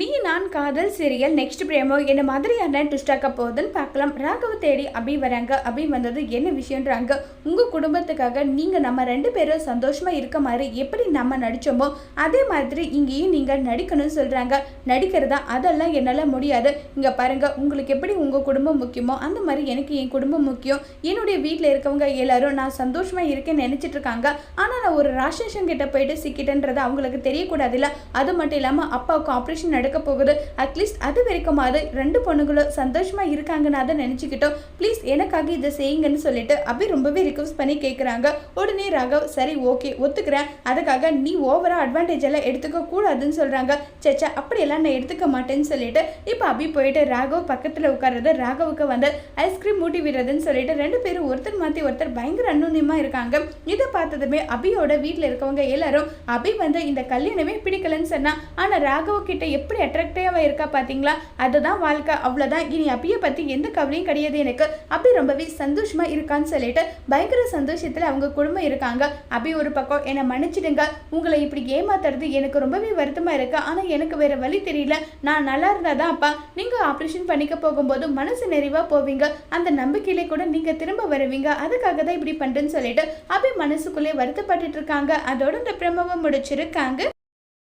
நீ நான் காதல் சீரியல் நெக்ஸ்ட் பிரேமோ என்ன மாதிரியான ட்விஸ்டாக்க போகுதுன்னு பார்க்கலாம். ராகவ தேடி அபி வராங்க. அபி வந்தது என்ன விஷயன்றாங்க உங்கள் குடும்பத்துக்காக நீங்கள் நம்ம ரெண்டு பேரும் சந்தோஷமாக இருக்க மாதிரி எப்படி நம்ம நடிச்சோமோ அதே மாதிரி இங்கேயும் நீங்கள் நடிக்கணும்னு சொல்கிறாங்க நடிக்கிறதா? அதெல்லாம் என்னால் முடியாது. இங்கே பாருங்கள் உங்களுக்கு எப்படி உங்கள் குடும்பம் முக்கியமோ அந்த மாதிரி எனக்கு என் குடும்பம் முக்கியம். என்னுடைய வீட்டில் இருக்கவங்க எல்லாரும் நான் சந்தோஷமாக இருக்கேன்னு நினச்சிட்டு இருக்காங்க. ஆனால் நான் ஒரு ராட்சசன் கிட்ட போயிட்டு சிக்கிட்டேன்றது அவங்களுக்கு தெரியக்கூடாதுல்ல. அது மட்டும் இல்லாமல் அப்பாவுக்கு ஆப்ரேஷன் நடக்க போகுது. அட்லீஸ்ட் அது வரைக்குமாவது ரெண்டு பொண்ணுங்களும் சந்தோஷமா இருக்காங்கன்னு அதை நினச்சிக்கிட்டோம். ப்ளீஸ் எனக்காக இதை செய்யுங்கன்னு சொல்லிட்டு அபி ரொம்பவே ரிக்வஸ்ட் பண்ணி கேட்குறாங்க உடனே ராகவ் சரி ஓகே ஒத்துக்கிறேன். அதுக்காக நீ ஓவரா அட்வான்டேஜ் எல்லாம் எடுத்துக்க கூடாதுன்னு சொல்றாங்க. சச்சா அப்படியெல்லாம் நான் எடுத்துக்க மாட்டேன்னு சொல்லிட்டு இப்போ அபி போயிட்டு ராகவ் பக்கத்தில் உட்கார்றது ராகவுக்கு வந்து ஐஸ்கிரீம் மூட்டி விடுறதுன்னு சொல்லிட்டு ரெண்டு பேரும் ஒருத்தர் மாற்றி ஒருத்தர் பயங்கர அந்நுன்யமா இருக்காங்க. இதை பார்த்ததுமே அபியோட வீட்டில் இருக்கவங்க எல்லாரும் அபி வந்து இந்த கல்யாணமே பிடிக்கலன்னு சொன்னா ஆனால் ராகவ் கிட்ட எப்படி அட்ராக்ட் அட்ராக்டிவாக இருக்கா பார்த்தீங்களா அதுதான் வாழ்க்கை. அவ்வளோதான் இனி அப்பியை பற்றி எந்த கவலையும் கிடையாது எனக்கு. அப்படி ரொம்பவே சந்தோஷமா இருக்கான்னு சொல்லிட்டு பயங்கர சந்தோஷத்தில் அவங்க குடும்பம் இருக்காங்க. அப்படி ஒரு பக்கம் என்னை மன்னிச்சிடுங்க. உங்களை இப்படி ஏமாத்துறது எனக்கு ரொம்பவே வருத்தமாக இருக்கு. ஆனால் எனக்கு வேற வழி தெரியல. நான் நல்லா இருந்தாதான் அப்பா. நீங்கள் ஆப்ரேஷன் பண்ணிக்க போகும்போது மனசு நிறைவாக போவீங்க. அந்த நம்பிக்கையிலே கூட நீங்கள் திரும்ப வருவீங்க. அதுக்காக தான் இப்படி பண்ணுறேன்னு சொல்லிட்டு அப்படி மனசுக்குள்ளே வருத்தப்பட்டுட்டு இருக்காங்க. அதோட இந்த பிரமவை முடிச்சிருக்காங்க.